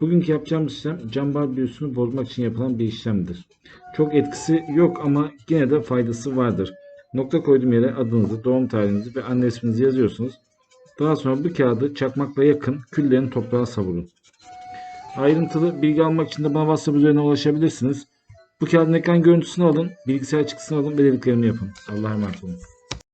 Bugünkü yapacağımız işlem cam bar bozmak için yapılan bir işlemdir. Çok etkisi yok ama yine de faydası vardır. Nokta koyduğum yere adınızı, doğum tarihinizi ve anne isminizi yazıyorsunuz. Daha sonra bu kağıdı çakmakla yakın, küllerini toprağa savurun. Ayrıntılı bilgi almak için de bana WhatsApp üzerinden ulaşabilirsiniz. Bu kağıdın ekran görüntüsünü alın, bilgisayar çıktısını alın ve dediklerimi yapın. Allah'a emanet olun.